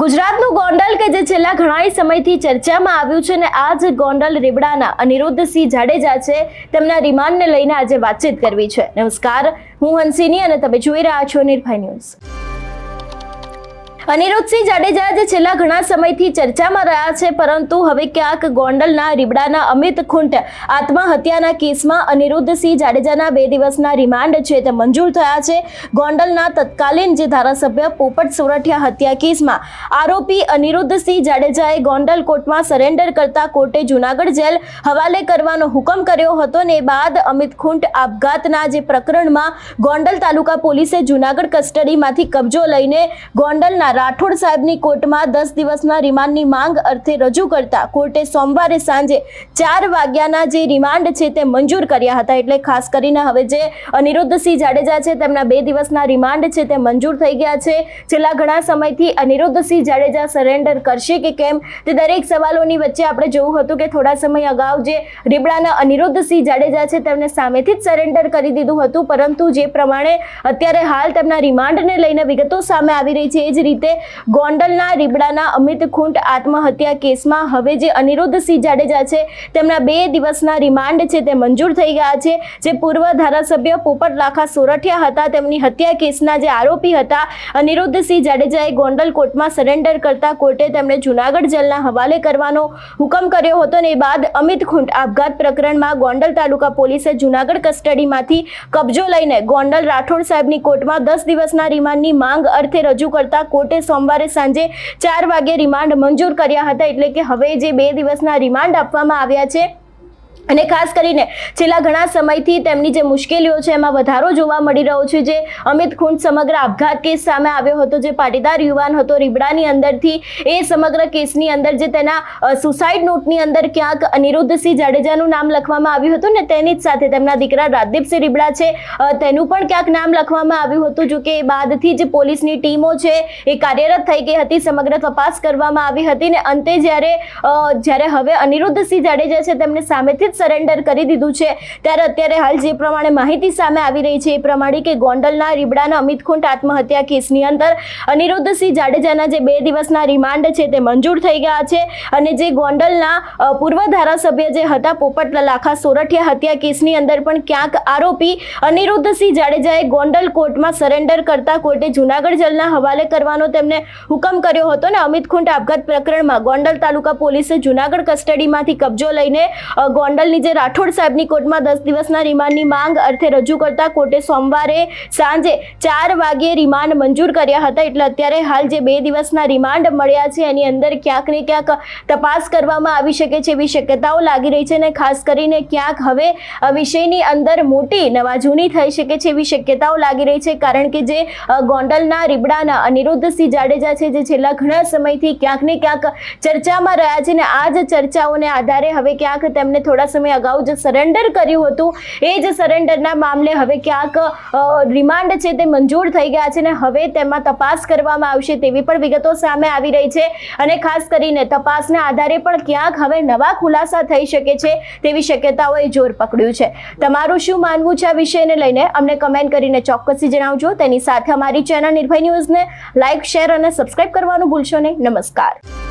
ગુજરાતનું ગોંડલ કે જે છેલ્લા ઘણા સમયથી ચર્ચામાં આવ્યું છે અને આ જ ગોંડલ રીબડાના અનિરુદ્ધસિંહ જાડેજા છે તેમના રિમાન્ડને લઈને આજે વાતચીત કરવી છે. નમસ્કાર, હું હંસિની અને તમે જોઈ રહ્યા છો નિર્ભય ન્યૂઝ. અનિરુદ્ધસિંહ જાડેજા જે છેલ્લા ઘણા સમયથી ચર્ચામાં રહ્યા છે, પરંતુ હવે ક્યાંક ગોંડલના રીબડાના અમિત ખુંટ આત્મહત્યાના કેસમાં અનિરુદ્ધસિંહ જાડેજાના બે દિવસના રિમાન્ડ છે તે મંજૂર થયા છે. ગોંડલના તત્કાલીન જે ધારાસભ્ય પોપટ સોરઠિયા હત્યા કેસમાં આરોપી અનિરુદ્ધસિંહ જાડેજાએ ગોંડલ કોર્ટમાં સરેન્ડર કરતા કોર્ટે જુનાગઢ જેલ હવાલે કરવાનો હુકમ કર્યો હતો ને બાદ અમિત ખુંટ આપઘાતના જે પ્રકરણમાં ગોંડલ તાલુકા પોલીસે જુનાગઢ કસ્ટડીમાંથી કબજો લઈને ગોંડલના રાઠોડ સાહેબની કોર્ટમાં દસ દિવસના રિમાન્ડની માંગ અર્થે રજૂ કરતા કોર્ટે સોમવારે સાંજે ચાર વાગ્યાના જે રિમાન્ડ છે તે મંજૂર કર્યા હતા. એટલે ખાસ કરીને હવે જે અનિરુદ્ધસિંહ જાડેજા છે તેમના બે દિવસના રિમાન્ડ છે તે મંજૂર થઈ ગયા છે. છેલ્લા ઘણા સમયથી અનિરુદ્ધસિંહ જાડેજા સરેન્ડર કરશે કે કેમ? તે દરેક સવાલોની વચ્ચે આપણે જોવું હતું કે થોડા સમય અગાઉ જે રીબડાના અનિરુદ્ધસિંહ જાડેજા છે તેમને સામેથી જ સરેન્ડર કરી દીધું હતું. પરંતુ જે પ્રમાણે અત્યારે હાલ તેમના રિમાન્ડને લઈને વિગતો સામે આવી રહી છે, એ જ રીતે ગોંડલના રીબડાના અમિત ખૂંટ આત્મહત્યા કેસમાં હવે જે અનિરુદ્ધસિંહ જાડેજા છે, તેમના બે દિવસના રિમાન્ડ છે તે મંજૂર થઈ ગયા છે. જે પૂર્વ ધારાસભ્ય પોપટ લાખા સોરઠિયા હતા, તેમની હત્યા કેસના જે આરોપી હતા અનિરુદ્ધસિંહ જાડેજાએ ગોંડલ કોર્ટમાં સરેન્ડર કરતા કોર્ટે તેમને જુનાગઢ જેલના હવાલે કરવાનો હુકમ કર્યો હતો ને બાદ અમિત ખૂંટ આપઘાત પ્રકરણમાં ગોંડલ તાલુકા પોલીસે જુનાગઢ કસ્ટડીમાંથી કબજો લઈને ગોંડલ રાઠોડ સાહેબની કોર્ટમાં દસ દિવસના રિમાન્ડની માંગ અર્થે રજૂ કરતા કોર્ટે સોમવારે સાંજે ચાર વાગે રિમાન્ડ મંજૂર કર્યા હતા. એટલે કે હવે જે બે દિવસના રિમાન્ડ આપવામાં આવ્યા છે અને ખાસ કરીને છેલ્લા ઘણા સમયથી તેમની જે મુશ્કેલીઓ છે એમાં વધારો જોવા મળી રહ્યો છે, જે અમિત ખૂંટ સમગ્ર આપઘાત કેસ સામે આવ્યો હતો, જે પાટીદાર યુવાન હતો, રીબડાની અંદરથી એ સમગ્ર કેસની અંદર જે તેના સુસાઇડ નોટની અંદર ક્યાંક અનિરુદ્ધસિંહ જાડેજાનું નામ લખવામાં આવ્યું હતું ને તેની જ સાથે તેમના દીકરા રાજદીપસિંહ રીબડા છે તેનું પણ ક્યાંક નામ લખવામાં આવ્યું હતું જો કે એ બાદથી જે પોલીસની ટીમો છે એ કાર્યરત થઈ ગઈ હતી, સમગ્ર તપાસ કરવામાં આવી હતી ને અંતે જ્યારે જ્યારે હવે અનિરુદ્ધસિંહ જાડેજા છે, તેમને સામેથી સરેન્ડર કરી દીધું છે. ત્યારે અત્યારે હાલ જે પ્રમાણે માહિતી સામે આવી રહી છે એ પ્રમાણે કે ગોંડલના રીબડાના અમિત ખુંટ આત્મહત્યા કેસની અંદર અનિરુદ્ધસિંહ જાડેજાના જે બે દિવસના રિમાન્ડ છે તે મંજૂર થઈ ગયા છે અને જે ગોંડલના પૂર્વ ધારાસભ્ય જે હતા પોપટ લાખા સોરઠિયા હત્યા કેસની અંદર પણ ક્યાંક આરોપી અનિરુદ્ધસિંહ જાડેજાએ ગોંડલ કોર્ટમાં સરેન્ડર કરતા કોર્ટે જુનાગઢ જેલના હવાલે કરવાનો તેમને હુકમ કર્યો હતો ને અમિત ખુંટ આપઘાત પ્રકરણમાં ગોંડલ તાલુકા પોલીસે જુનાગઢ કસ્ટડીમાંથી કબજો લઈને અ, ગોંડલની જે રાઠોડ સાહેબની કોર્ટમાં દસ દિવસના રિમાન્ડની માંગ અર્થે રજૂ કરતા કોર્ટે સોમવારે સાંજે ચાર વાગ્યે રિમાન્ડ મંજૂર કર્યા હતા. એટલે અત્યારે હાલ જે બે દિવસના રિમાન્ડ મળ્યા છે, એની અંદર ક્યાંક ને ક્યાંક તપાસ કરવામાં આવી શકે છે એવી શક્યતાઓ લાગી રહી છે અને ખાસ કરીને ક્યાંક હવે વિષયની અંદર મોટી નવાજૂની થઈ શકે છે એવી શક્યતાઓ લાગી રહી છે. કારણ કે જે ગોંડલના રીબડાના અનિરુદ્ધસિંહ જાડેજા છે, જે છેલ્લા ઘણા સમયથી ક્યાંક ને ક્યાંક ચર્ચામાં રહ્યા છે ને આ જ ચર્ચાઓને આધારે હવે ક્યાંક તેમને થોડા સમય અગાઉ જે સરેન્ડર કર્યું હતું, એ જ સરેન્ડરના મામલે હવે ક્યાંક રિમાન્ડ છે તે મંજૂર થઈ ગયા છે અને હવે તેમાં તપાસ કરવામાં આવશે તેવી પણ વિગતો સામે આવી રહી છે. અને ખાસ કરીને તપાસના આધારે પણ ક્યાંક હવે નવા ખુલાસા થઈ શકે છે તેવી શક્યતાઓએ જોર પકડ્યું છે. તમારું શું માનવું છે આ વિષયને લઈને? અમને કમેન્ટ કરીને ચોક્કસથી જણાવજો. તેની સાથે અમારી ચેનલ નિર્ભય ન્યૂઝને લાઇક શેર અને સબસ્ક્રાઇબ કરવાનું ભૂલશો નહીં. નમસ્કાર.